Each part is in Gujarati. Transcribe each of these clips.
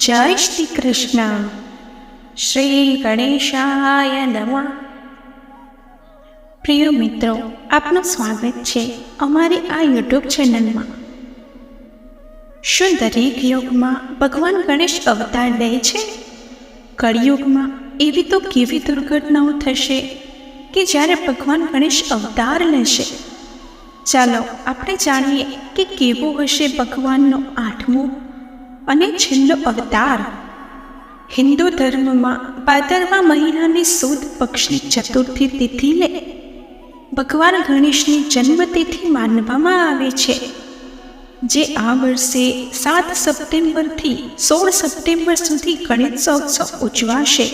જય શ્રી કૃષ્ણ. શ્રી ગણેશાય નમઃ. પ્રિય મિત્રો, આપનું સ્વાગત છે અમારી આ યુટ્યુબ ચેનલમાં. શું દરેક યુગમાં ભગવાન ગણેશ અવતાર લે છે. કળિયુગમાં એવી તો કેવી દુર્ઘટનાઓ થશે કે જ્યારે ભગવાન ગણેશ અવતાર લેશે. ચાલો, આપણે જાણીએ કે કેવો હશે ભગવાનનો આઠમો અને છેલ્લો અવતાર. હિન્દુ ધર્મમાં ભાદરવા મહિનાની સુદ પક્ષની ચતુર્થી તિથિને ભગવાન ગણેશની જન્મતિથિ માનવામાં આવે છે, જે આ વર્ષે સાત સપ્ટેમ્બરથી સોળ સપ્ટેમ્બર સુધી ગણેશોત્સવ ઉજવાશે.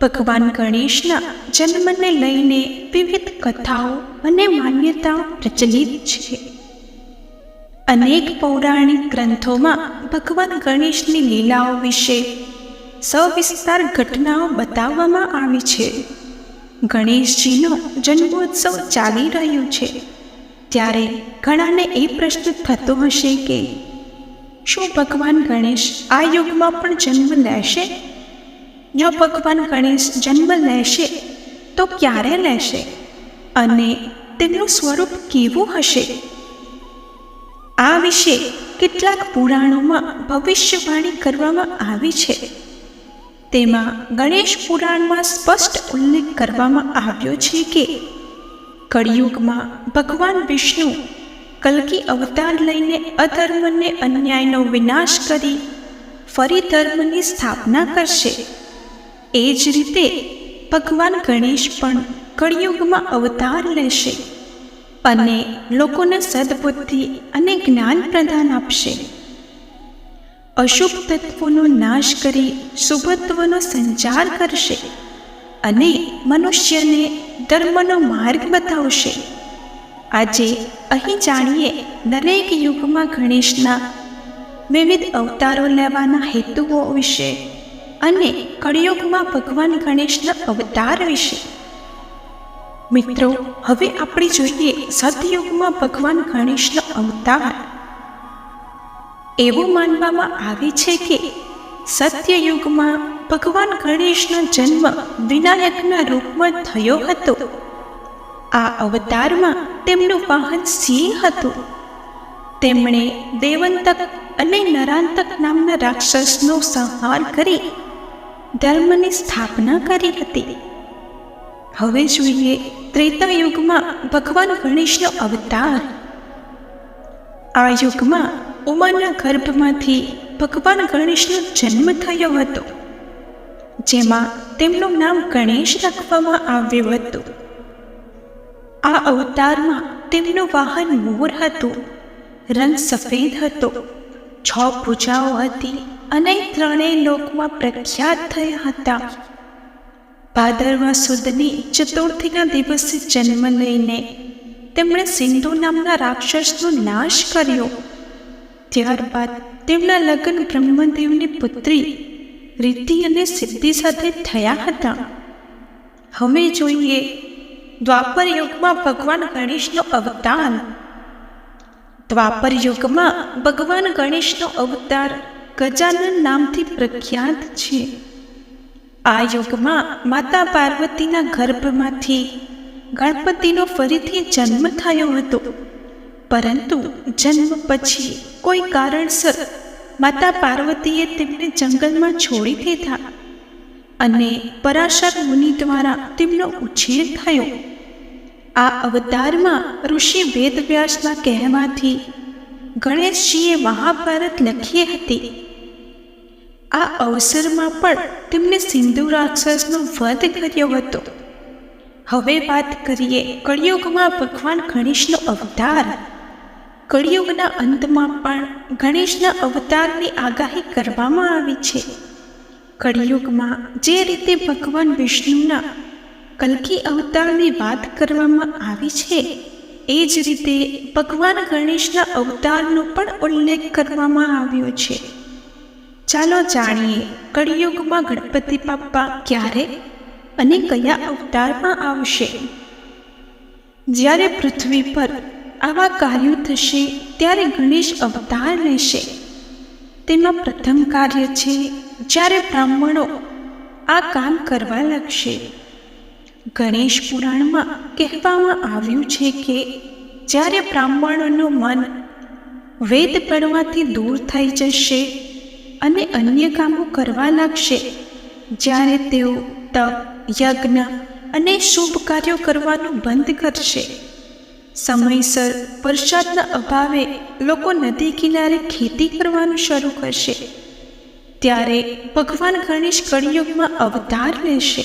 ભગવાન ગણેશના જન્મને લઈને વિવિધ કથાઓ અને માન્યતાઓ પ્રચલિત છે. અનેક પૌરાણિક ગ્રંથોમાં ભગવાન ગણેશની લીલાઓ વિશે સવિસ્તાર ઘટનાઓ બતાવવામાં આવી છે. ગણેશજીનો જન્મોત્સવ ચાલી રહ્યો છે. ત્યારે ઘણાને એ પ્રશ્ન થતો હશે કે, શું ભગવાન ગણેશ આ યુગમાં પણ જન્મ લેશે? જો ભગવાન ગણેશ જન્મ લેશે, તો ક્યારે લેશે? અને તેમનું સ્વરૂપ કેવું હશે? આ વિશે કેટલાક પુરાણોમાં ભવિષ્યવાણી કરવામાં આવી છે. તેમાં ગણેશ પુરાણમાં સ્પષ્ટ ઉલ્લેખ કરવામાં આવ્યો છે કે, કળિયુગમાં ભગવાન વિષ્ણુ કલ્કી અવતાર લઈને અધર્મને અન્યાયનો વિનાશ કરી ફરી ધર્મની સ્થાપના કરશે. એ જ રીતે ભગવાન ગણેશ પણ કળિયુગમાં અવતાર લેશે. અને લોકોને સદબુદ્ધિ અને જ્ઞાન પ્રદાન આપશે. અશુભ તત્વોનો નાશ કરી શુભત્વનો સંચાર કરશે અને મનુષ્યને ધર્મનો માર્ગ બતાવશે. આજે અહીં જાણીએ દરેક યુગમાં ગણેશના વિવિધ અવતારો લેવાના હેતુઓ વિશે અને કળિયુગમાં ભગવાન ગણેશના અવતાર વિશે. મિત્રો, હવે આપણે જોઈએ સતયુગમાં ભગવાન ગણેશનો અવતાર. એવું માનવામાં આવે છે કે સત્યયુગમાં ભગવાન ગણેશનો જન્મ વિનાયકના રૂપમાં થયો હતો. આ અવતારમાં તેમનું વાહન સિંહ હતું. તેમણે દેવંતક અને નરાંતક નામના રાક્ષસનો સંહાર કરી ધર્મની સ્થાપના કરી હતી. હવે જોઈએ ત્રેતા યુગમાં ભગવાન ગણેશનો અવતાર. આ યુગમાં ઉમાના ગર્ભમાંથી ભગવાન ગણેશનો જન્મ થયો હતો, જેમાં તેમનું નામ ગણેશ રાખવામાં આવ્યું હતું. આ અવતારમાં તેમનું વાહન મોર હતું, રંગ સફેદ હતો, છ પૂજાઓ હતી અને ત્રણેય લોકમાં પ્રખ્યાત થયા હતા. ભાદરવા સુદની ચતુર્થીના દિવસે જન્મ લઈને તેમણે સિંધુ નામના રાક્ષસનો નાશ કર્યો. ત્યારબાદ તેમના લગ્ન બ્રહ્મદેવની પુત્રી રીતિ અને સિદ્ધિ સાથે થયા હતા. હવે જોઈએ દ્વાપર યુગમાં ભગવાન ગણેશનો અવતાર. દ્વાપર યુગમાં ભગવાન ગણેશનો અવતાર ગજાનન નામથી પ્રખ્યાત છે. આ યુગમાં માતા પાર્વતીના ગર્ભમાંથી ગણપતિનો ફરીથી જન્મ થયો હતો. પરંતુ જન્મ પછી કોઈ કારણસર માતા પાર્વતીએ તેમને જંગલમાં છોડી દીધા અને પરાશર મુનિ દ્વારા તેમનો ઉછેર થયો. આ અવતારમાં ઋષિ વેદવ્યાસના કહેવાથી ગણેશજીએ મહાભારત લખી હતી. આ અવસરમાં પણ તેમણે સિંધુ રાક્ષસનો વધ કર્યો હતો. હવે વાત કરીએ કળિયુગમાં ભગવાન ગણેશનો અવતાર. કળિયુગના અંતમાં પણ ગણેશના અવતારની આગાહી કરવામાં આવી છે. કળિયુગમાં જે રીતે ભગવાન વિષ્ણુના કલ્કી અવતારની વાત કરવામાં આવી છે, એ જ રીતે ભગવાન ગણેશના અવતારનો પણ ઉલ્લેખ કરવામાં આવ્યો છે. ચાલો જાણીએ, કળિયુગમાં ગણપતિ બાપ્પા ક્યારે અને કયા અવતારમાં આવશે? જ્યારે પૃથ્વી પર આવા કાર્યો થશે, ત્યારે ગણેશ અવતાર લેશે. તેમાં પ્રથમ કાર્ય છે, જ્યારે બ્રાહ્મણો આ કામ કરવા લાગશે. ગણેશ પુરાણમાં કહેવામાં આવ્યું છે કે, જ્યારે બ્રાહ્મણોનું મન વેદ પડવાથી દૂર થઈ જશે અને અન્ય કામો કરવા લાગશે. જ્યારે તેઓ તપ, યજ્ઞ અને શુભ કાર્યો કરવાનું બંધ કરશે. સમયસર વરસાદના અભાવે લોકો નદી કિનારે ખેતી કરવાનું શરૂ કરશે. ત્યારે ભગવાન ગણેશ કળિયુગમાં અવતાર લેશે,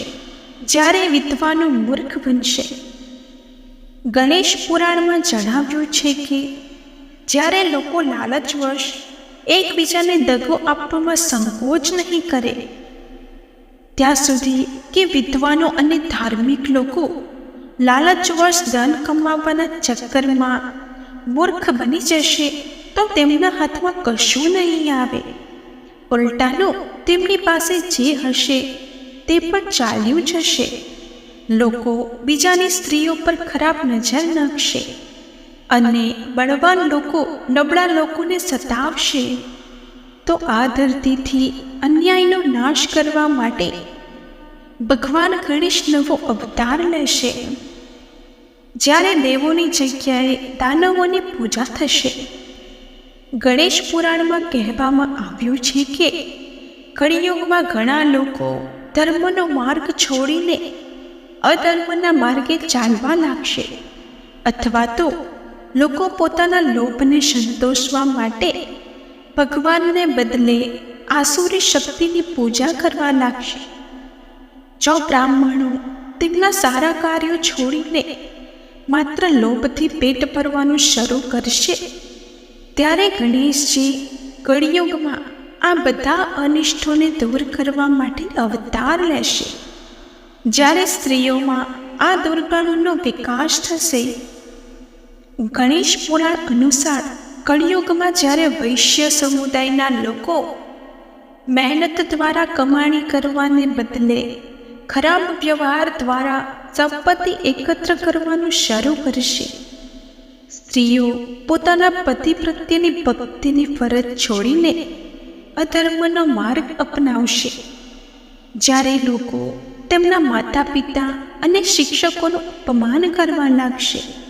જ્યારે વિદ્વાનો મૂર્ખ બનશે. ગણેશ પુરાણમાં જણાવ્યું છે કે, જ્યારે લોકો લાલચવશ એકબીજાને દગો આપવામાં સંકોચ નહીં કરે. ત્યાં સુધી કે વિદ્વાનો અને ધાર્મિક લોકો લાલચવશ ધન કમાવવાના ચક્કરમાં મૂર્ખ બની જશે તો તેમના હાથમાં કશું નહીં આવે. ઉલટાનું તેમની પાસે જે હશે તે પણ ચાલ્યું જશે. લોકો બીજાની સ્ત્રીઓ પર ખરાબ નજર નાખશે. અને બળવાન લોકો નબળા લોકોને સતાવશે. તો આ ધરતીથી અન્યાયનો નાશ કરવા માટે ભગવાન ગણેશ નવો અવતાર લેશે. જ્યારે દેવોની જગ્યાએ દાનવોની પૂજા થશે, ગણેશ પુરાણમાં કહેવામાં આવ્યું છે કે કળિયુગમાં ઘણા લોકો ધર્મનો માર્ગ છોડીને અધર્મના માર્ગે ચાલવા લાગશે. અથવા તો લોકો પોતાના લોભને સંતોષવા માટે ભગવાનને બદલે આસુરી શક્તિની પૂજા કરવા લાગશે. જો બ્રાહ્મણો તેમના સારા કાર્યો છોડીને માત્ર લોભથી પેટ ભરવાનું શરૂ કરશે, ત્યારે ગણેશજી કળિયુગમાં આ બધા અનિષ્ટોને દૂર કરવા માટે અવતાર લેશે. જ્યારે સ્ત્રીઓમાં આ દુર્ગણોનો વિકાસ થશે ગણેશ પુરાણ અનુસાર કળિયુગમાં જ્યારે વૈશ્ય સમુદાયના લોકો મહેનત દ્વારા કમાણી કરવાને બદલે ખરાબ વ્યવહાર દ્વારા સંપત્તિ એકત્ર કરવાનું શરૂ કરશે, સ્ત્રીઓ પોતાના પતિ પ્રત્યેની ભક્તિની ફરજ છોડીને અધર્મનો માર્ગ અપનાવશે. જ્યારે લોકો તેમના માતા પિતા અને શિક્ષકોનું અપમાન કરવા લાગશે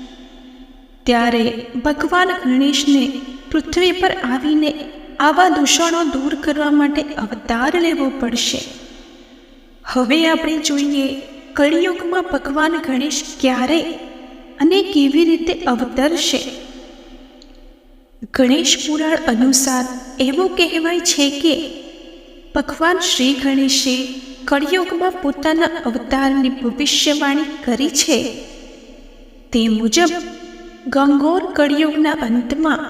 ત્યારે ભગવાન ગણેશને પૃથ્વી પર આવીને આવા દૂષણો દૂર કરવા માટે અવતાર લેવો પડશે. હવે આપણે જોઈએ કળિયુગમાં ભગવાન ગણેશ ક્યારે અને કેવી રીતે અવતરશે ગણેશ પુરાણ અનુસાર એવું કહેવાય છે કે ભગવાન શ્રી ગણેશે કળિયુગમાં પોતાના અવતારની ભવિષ્યવાણી કરી છે. તે મુજબ ગંગોર કળિયુગના અંતમાં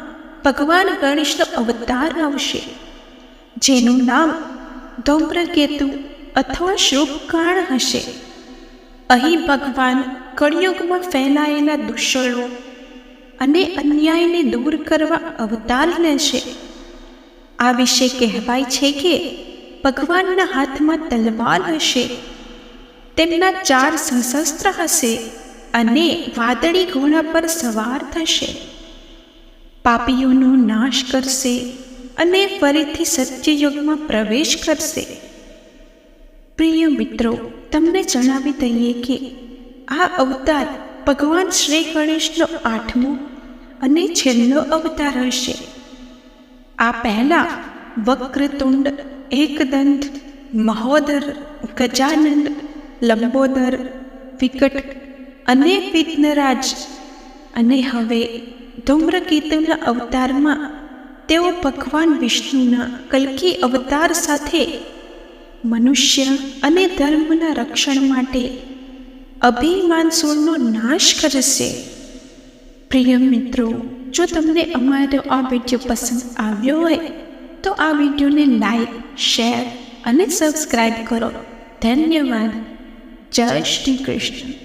ભગવાન ગણેશનો અવતાર આવશે, જેનું નામ ધૂમ્રકેતુ અથવા શુભકાળ હશે. અહીં ભગવાન કળિયુગમાં ફેલાયેલા દુષ્ણો અને અન્યાયને દૂર કરવા અવતાર લેશે. આ વિશે કહેવાય છે કે ભગવાનના હાથમાં તલવાર હશે, તેમના ચાર સશસ્ત્ર હશે અને વાદળી ઘોડા પર સવાર થશે. પાપીઓનો નાશ કરશે અને ફરીથી સત્ય યુગમાં પ્રવેશ કરશે. પ્રિય મિત્રો તમને જણાવી દઈએ કે આ અવતાર ભગવાન શ્રી ગણેશનો આઠમો અને છેલ્લો અવતાર હશે. આ પહેલા વક્રતુંડ એકદંત મહોદર ગજાનંદ લંબોદર વિકટ અને વિઘ્નરાજ. અને હવે ધૂમ્રકેતુના અવતારમાં તેઓ ભગવાન વિષ્ણુના કલ્કી અવતાર સાથે મનુષ્ય અને ધર્મના રક્ષણ માટે અભિમાનસુરનો નાશ કરશે પ્રિય મિત્રો, જો તમને અમારો આ વીડિયો પસંદ આવ્યો હોય, તો આ વિડીયોને લાઈક, શેર અને સબસ્ક્રાઈબ કરો. ધન્યવાદ. જય શ્રી કૃષ્ણ.